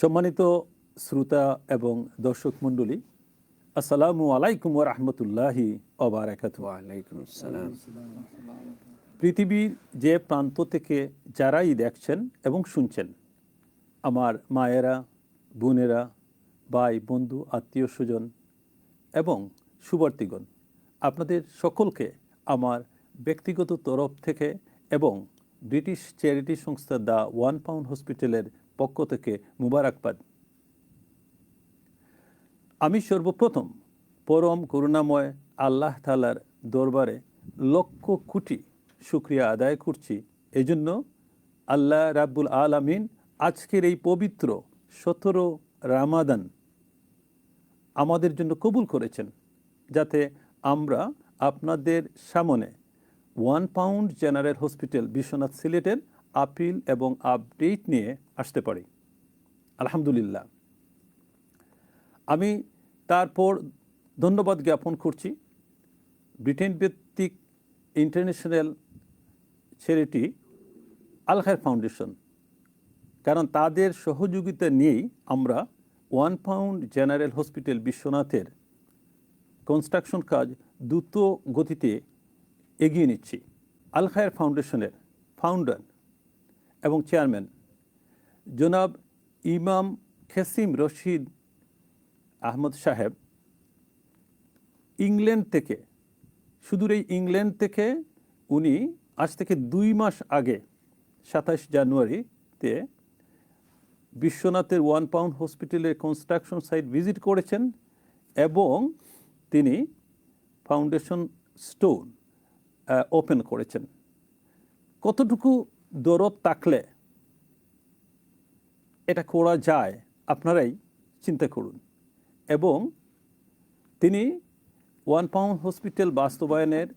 সম্মানিত শ্রোতা এবং দর্শক মণ্ডলী আসসালামু আলাইকুম রহমতুল্লাহি আসসালাম। পৃথিবীর যে প্রান্ত থেকে যারাই দেখছেন এবং শুনছেন আমার মায়েরা বোনেরা ভাই বন্ধু আত্মীয় স্বজন এবং সুবর্তীগণ আপনাদের সকলকে আমার ব্যক্তিগত তরফ থেকে এবং ব্রিটিশ চ্যারিটি সংস্থা দ্য ওয়ান পাউন্ড হসপিটালের পক্ষ থেকে মুবারকবাদ। আমি সর্বপ্রথম পরম করুণাময় আল্লাহ তালার দরবারে লক্ষ কোটি শুক্রিয়া আদায় করছি। এজন্য আল্লাহ রাব্বুল আলামিন আজকের এই পবিত্র সতেরো রামাদান আমাদের জন্য কবুল করেছেন, যাতে আমরা আপনাদের সামনে one pound general hospital Bishwanath সিলেটের আপিল এবং আপডেট নিয়ে আসতে পারি। আলহামদুলিল্লাহ। আমি তারপর ধন্যবাদ জ্ঞাপন করছি। ব্রিটেন ভিত্তিক ইন্টারন্যাশনাল ছেলেটি আলখায়ের ফাউন্ডেশন, কারণ তাদের সহযোগিতা নিয়েই আমরা ওয়ান পাউন্ড জেনারেল হসপিটাল বিশ্বনাথের কনস্ট্রাকশন কাজ দ্রুত গতিতে এগিয়ে নিচ্ছি। আল খায়ের ফাউন্ডেশনের ফাউন্ডার এবং চেয়ারম্যান জনাব ইমাম খেসিম রশিদ আহমদ সাহেব ইংল্যান্ড থেকে, সুদূর এই ইংল্যান্ড থেকে উনি আজ থেকে দুই মাস আগে, সাতাশ জানুয়ারিতে বিশ্বনাথের ওয়ান পাউন্ড হসপিটালের কনস্ট্রাকশন সাইট ভিজিট করেছেন এবং তিনি ফাউন্ডেশন স্টোন ওপেন করেছেন। কতটুকু দরদ থাকলে এটা করা যায়, আপনারাই চিন্তা করুন। এবং তিনি ওয়ান পাউন্ড হসপিটাল বাস্তবায়নের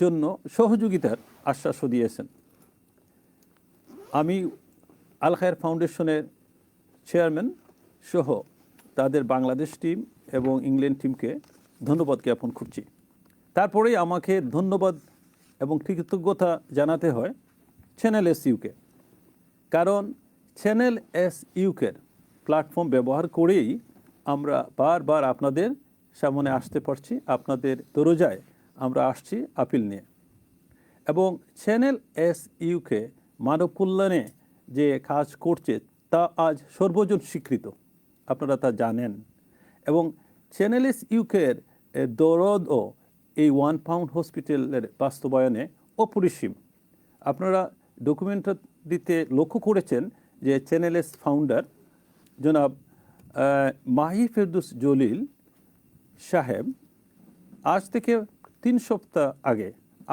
জন্য সহযোগিতার আশ্বাসও দিয়েছেন। আমি আল খায়ের ফাউন্ডেশনের চেয়ারম্যান সহ তাদের বাংলাদেশ টিম এবং ইংল্যান্ড টিমকে ধন্যবাদ জ্ঞাপন করছি। তারপরেই আমাকে ধন্যবাদ এবং কৃতজ্ঞতা জানাতে হয় চ্যানেল এস ইউকে কারণ চ্যানেল এস ইউকের প্ল্যাটফর্ম ব্যবহার করেই আমরা বারবার আপনাদের সামনে আসতে পারছি, আপনাদের দরজায় আমরা আসছি আপিল নিয়ে। এবং চ্যানেল এস ইউকে মানব কল্যাণে যে কাজ করছে তা আজ সর্বজন স্বীকৃত, আপনারা তা জানেন। এবং চ্যানেল এস ইউকের দরদও এই ওয়ান পাউন্ড হসপিটালের বাস্তবায়নে অপরিসীম। আপনারা ডকুমেন্টারিতে লক্ষ্য করেছেন যে চ্যানেল এস ফাউন্ডার জনাব মাহি ফেরদুস জলিল সাহেব আজ থেকে তিন সপ্তাহ আগে,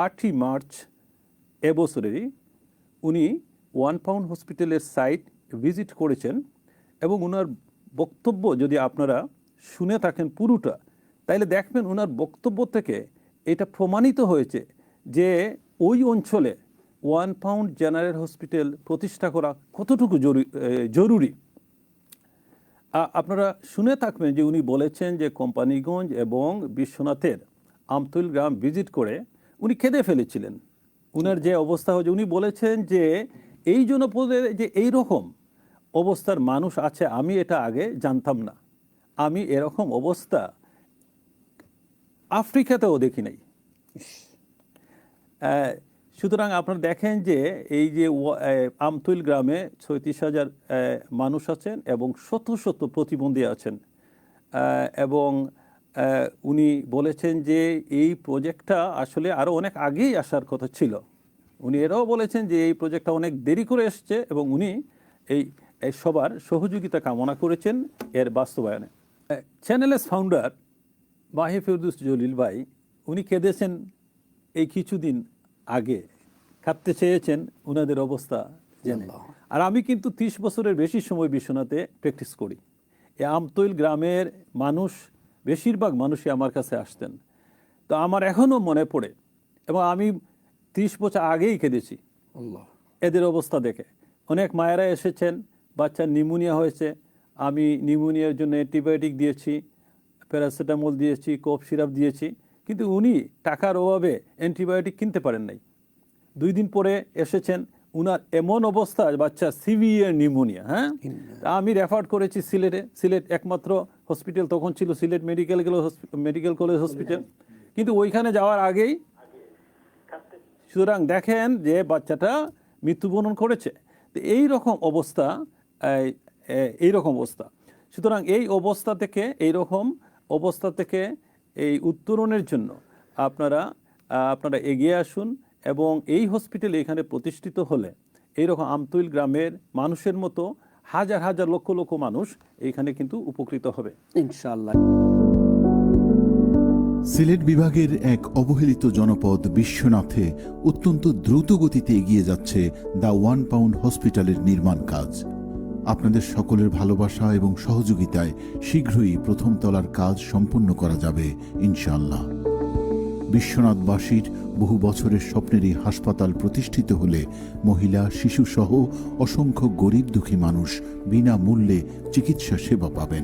আটই মার্চ এবছরেরই উনি ওয়ান পাউন্ড হসপিটালের সাইট ভিজিট করেছেন এবং ওনার বক্তব্য যদি আপনারা শুনে থাকেন পুরোটা তাইলে দেখবেন ওনার বক্তব্য থেকে এটা প্রমাণিত হয়েছে যে ওই অঞ্চলে ওয়ান পাউন্ড জেনারেল হসপিটাল প্রতিষ্ঠা করা কতটুকু জরু- জরুরি? আপনারা শুনে থাকবেন যে উনি বলেছেন যে কোম্পানিগঞ্জ এবং বিশ্বনাথের আমতুল গ্রাম ভিজিট করে উনি কেঁদে ফেলেছিলেন। উনার যে অবস্থা হয়েছে, উনি বলেছেন যে এই জনপদে যে এই রকম অবস্থার মানুষ আছে, আমি এটা আগে জানতাম না। আমি এরকম অবস্থা আফ্রিকাতেও দেখি নাই। সুতরাং আপনারা দেখেন যে এই যে আমতুল গ্রামে ছয়ত্রিশ হাজার মানুষ আছেন এবং শত শত প্রতিবন্ধী আছেন। এবং উনি বলেছেন যে এই প্রজেক্টটা আসলে আরও অনেক আগেই আসার কথা ছিল। উনি এরাও বলেছেন যে এই প্রজেক্টটা অনেক দেরি করে এসছে এবং উনি এই সবার সহযোগিতা কামনা করেছেন এর বাস্তবায়নে। চ্যানেলের ফাউন্ডার মাহি ফেরদুস জলিল ভাই উনি কেঁদেছেন এই কিছুদিন আগে। কাঁদতে চেয়েছেন ওনাদের অবস্থা জেনে। আর আমি কিন্তু ত্রিশ বছরের বেশি সময় বিশ্বনাথে প্র্যাকটিস করি। এ আমতৈল গ্রামের মানুষ বেশিরভাগ মানুষই আমার কাছে আসতেন। তো আমার এখনও মনে পড়ে এবং আমি ত্রিশ বছর আগেই কেঁদেছি। এদের অবস্থা দেখে। অনেক মায়েরা এসেছেন বাচ্চার নিউমোনিয়া হয়েছে। আমি নিউমোনিয়ার জন্য অ্যান্টিবায়োটিক দিয়েছি। প্যারাসিটামল দিয়েছি কফ সিরাপ দিয়েছি কিন্তু উনি টাকার অভাবে অ্যান্টিবায়োটিক কিনতে পারেন নাই। দুই দিন পরে এসেছেন উনার এমন অবস্থা বাচ্চা সিভিয়ার নিউমোনিয়া হ্যাঁ? আমি রেফার করেছি সিলেটে সিলেট একমাত্র হসপিটাল তখন ছিল Sylhet medical medical college hospital. কিন্তু ওইখানে যাওয়ার আগেই সুতরাং দেখেন যে বাচ্চাটা মৃত্যুবরণ করেছে। তো এই রকম অবস্থা এই রকম অবস্থা। সুতরাং এই অবস্থা থেকে এই রকম অবস্থা থেকে এই উত্তরণের জন্য আপনারা আপনারা এগিয়ে আসুন এবং এই হসপিটাল এখানে প্রতিষ্ঠিত হলে এইরকম আমতুইল গ্রামের মানুষের মতো হাজার হাজার লক্ষ লক্ষ মানুষ এইখানে কিন্তু উপকৃত হবে। ইনশাআল্লাহ। সিলেট বিভাগের এক অবহেলিত জনপদ বিশ্বনাথে অত্যন্ত দ্রুত গতিতে এগিয়ে যাচ্ছে দ্য ওয়ান পাউন্ড হসপিটালের নির্মাণ কাজ। আপনাদের সকলের ভালোবাসা এবং সহযোগিতায় শীঘ্রই প্রথম তলার কাজ সম্পন্ন করা যাবে ইনশাল্লাহ বিশ্বনাথবাসীর বহু বছরের স্বপ্নের এই হাসপাতাল প্রতিষ্ঠিত হলে মহিলা, শিশুসহ অসংখ্য গরিব দুঃখী মানুষ বিনামূল্যে চিকিৎসা সেবা পাবেন।